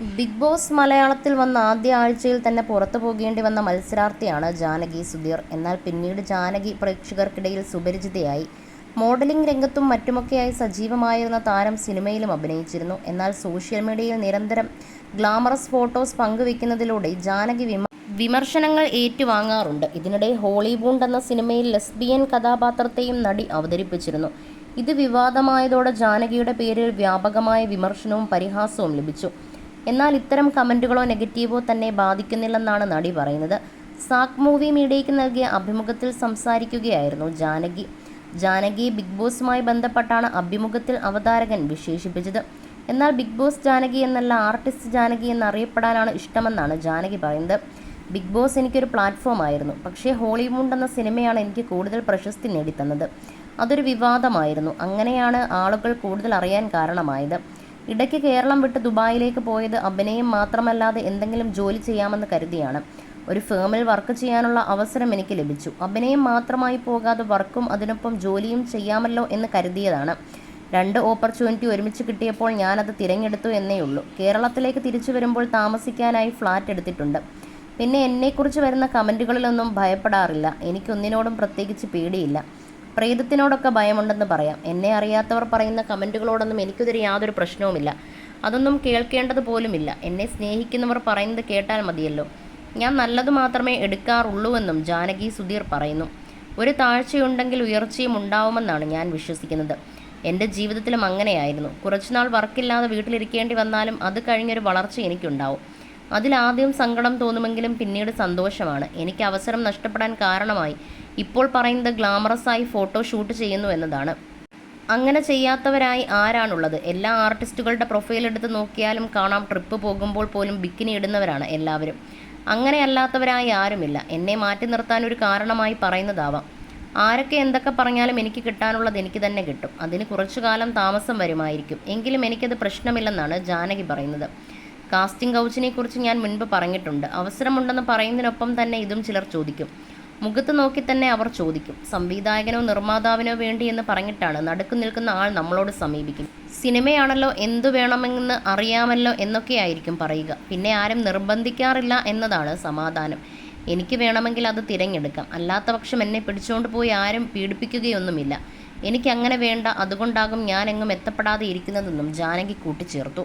Big boss മലയാളത്തിൽ വന്ന ആദ്യ ആഴ്ചയിൽ തന്നെ പുറത്തു പോകേണ്ടി വന്ന മത്സരാർത്ഥിയാണ് ജാനകി സുധീർ. എന്നാൽ പിന്നീട് ജാനകി പ്രേക്ഷകർക്കിടയിൽ സുപരിചിതയായി. മോഡലിംഗ് രംഗത്തും മറ്റുമൊക്കെയായി സജീവമായിരുന്ന താരം സിനിമയിലും അഭിനയിച്ചിരുന്നു. എന്നാൽ സോഷ്യൽ മീഡിയയിൽ നിരന്തരം ഗ്ലാമറസ് ഫോട്ടോസ് പങ്കുവെക്കുന്നതിലൂടെ ജാനകി വിമ വിമർശനങ്ങൾ ഏറ്റുവാങ്ങാറുണ്ട്. ഇതിനിടെ ഹോളിവുഡ് എന്ന സിനിമയിൽ ലെസ്ബിയൻ കഥാപാത്രത്തെയും നടി അവതരിപ്പിച്ചിരുന്നു. ഇത് വിവാദമായതോടെ ജാനകിയുടെ പേരിൽ വ്യാപകമായ വിമർശനവും പരിഹാസവും ലഭിച്ചു. എന്നാൽ ഇത്തരം കമന്റുകളോ നെഗറ്റീവോ തന്നെ ബാധിക്കുന്നില്ലെന്നാണ് നടി പറയുന്നത്. സാക് മൂവി മീഡിയയ്ക്ക് നൽകിയ അഭിമുഖത്തിൽ സംസാരിക്കുകയായിരുന്നു ജാനകി. ജാനകി ബിഗ് ബോസുമായി ബന്ധപ്പെട്ടാണ് അഭിമുഖത്തിൽ അവതാരകൻ വിശേഷിപ്പിച്ചത്. എന്നാൽ ബിഗ് ബോസ് ജാനകി എന്നല്ല ആർട്ടിസ്റ്റ് ജാനകി എന്നറിയപ്പെടാനാണ് ഇഷ്ടമെന്നാണ് ജാനകി പറയുന്നത്. ബിഗ് ബോസ് എനിക്കൊരു പ്ലാറ്റ്ഫോം ആയിരുന്നു. പക്ഷേ ഹോളിവുഡ് എന്ന സിനിമയാണ് എനിക്ക് കൂടുതൽ പ്രശസ്തി നേടിത്തന്നത്. അതൊരു വിവാദമായിരുന്നു. അങ്ങനെയാണ് ആളുകൾ കൂടുതൽ അറിയാൻ കാരണമായത്. ഇടയ്ക്ക് കേരളം വിട്ട് ദുബായിലേക്ക് പോയത് അഭിനയം മാത്രമല്ലാതെ എന്തെങ്കിലും ജോലി ചെയ്യാമെന്ന് കരുതിയാണ്. ഒരു ഫേമിൽ വർക്ക് ചെയ്യാനുള്ള അവസരം എനിക്ക് ലഭിച്ചു. അഭിനയം മാത്രമായി പോകാതെ വർക്കും അതിനൊപ്പം ജോലിയും ചെയ്യാമല്ലോ എന്ന് കരുതിയതാണ്. രണ്ട് ഓപ്പർച്യൂണിറ്റി ഒരുമിച്ച് കിട്ടിയപ്പോൾ ഞാനത് തിരഞ്ഞെടുത്തു എന്നേ ഉള്ളൂ. കേരളത്തിലേക്ക് തിരിച്ചു വരുമ്പോൾ താമസിക്കാനായി ഫ്ലാറ്റ് എടുത്തിട്ടുണ്ട്. പിന്നെ എന്നെക്കുറിച്ച് വരുന്ന കമന്റുകളിലൊന്നും ഭയപ്പെടാറില്ല. എനിക്കൊന്നിനോടും പ്രത്യേകിച്ച് പേടിയില്ല. പ്രേതത്തിനോടൊക്കെ ഭയമുണ്ടെന്ന് പറയാം. എന്നെ അറിയാത്തവർ പറയുന്ന കമന്റുകളോടൊന്നും എനിക്കിതൊരു യാതൊരു പ്രശ്നവുമില്ല. അതൊന്നും കേൾക്കേണ്ടത് പോലുമില്ല. എന്നെ സ്നേഹിക്കുന്നവർ പറയുന്നത് കേട്ടാൽ മതിയല്ലോ. ഞാൻ നല്ലത് മാത്രമേ എടുക്കാറുള്ളൂവെന്നും ജാനകി സുധീർ പറയുന്നു. ഒരു താഴ്ചയുണ്ടെങ്കിൽ ഉയർച്ചയും ഉണ്ടാവുമെന്നാണ് ഞാൻ വിശ്വസിക്കുന്നത്. എന്റെ ജീവിതത്തിലും അങ്ങനെയായിരുന്നു. കുറച്ചുനാൾ വർക്കില്ലാതെ വീട്ടിലിരിക്കേണ്ടി വന്നാലും അത് കഴിഞ്ഞൊരു വളർച്ച എനിക്കുണ്ടാവും. അതിലാദ്യം സങ്കടം തോന്നുമെങ്കിലും പിന്നീട് സന്തോഷമാണ്. എനിക്ക് അവസരം നഷ്ടപ്പെടാൻ കാരണമായി. ഇപ്പോൾ പറയുന്നത് ഗ്ലാമറസായി ഫോട്ടോ ഷൂട്ട് ചെയ്യുന്നു എന്നതാണ്. അങ്ങനെ ചെയ്യാത്തവരായി ആരാണുള്ളത്? എല്ലാ ആർട്ടിസ്റ്റുകളുടെ പ്രൊഫൈൽ എടുത്ത് നോക്കിയാലും കാണാം ട്രിപ്പ് പോകുമ്പോൾ പോലും ബിക്കിനി ഇടുന്നവരാണ് എല്ലാവരും. അങ്ങനെയല്ലാത്തവരായി ആരുമില്ല. എന്നെ മാറ്റി നിർത്താൻ ഒരു കാരണമായി പറയുന്നതാവാം. ആരൊക്കെ എന്തൊക്കെ പറഞ്ഞാലും എനിക്ക് കിട്ടാനുള്ളത് എനിക്ക് തന്നെ കിട്ടും. അതിന് കുറച്ചു കാലം താമസം വരുമായിരിക്കും. എങ്കിലും എനിക്കത് പ്രശ്നമില്ലെന്നാണ് ജാനകി പറയുന്നത്. കാസ്റ്റിംഗ് കൗച്ചിനെ കുറിച്ച് ഞാൻ മുൻപ് പറഞ്ഞിട്ടുണ്ട്. അവസരമുണ്ടെന്ന് പറയുന്നതിനൊപ്പം തന്നെ ഇതും ചിലർ ചോദിക്കും. മുഖത്ത് നോക്കി തന്നെ അവർ ചോദിക്കും. സംവിധായകനോ നിർമ്മാതാവിനോ വേണ്ടി എന്ന് പറഞ്ഞിട്ടാണ് നടുക്ക് നിൽക്കുന്ന ആൾ നമ്മളോട് സമീപിക്കും. സിനിമയാണല്ലോ എന്തു വേണമെന്ന് അറിയാമല്ലോ എന്നൊക്കെയായിരിക്കും പറയുക. പിന്നെ ആരും നിർബന്ധിക്കാറില്ല എന്നതാണ് സമാധാനം. എനിക്ക് വേണമെങ്കിൽ അത് തിരഞ്ഞെടുക്കാം. അല്ലാത്ത പക്ഷം എന്നെ പിടിച്ചുകൊണ്ട് പോയി ആരും പീഡിപ്പിക്കുകയൊന്നുമില്ല. എനിക്കങ്ങനെ വേണ്ട. അതുകൊണ്ടാകും ഞാനെങ്ങും എത്തപ്പെടാതെ ഇരിക്കുന്നതെന്നും ജാനകി കൂട്ടിച്ചേർത്തു.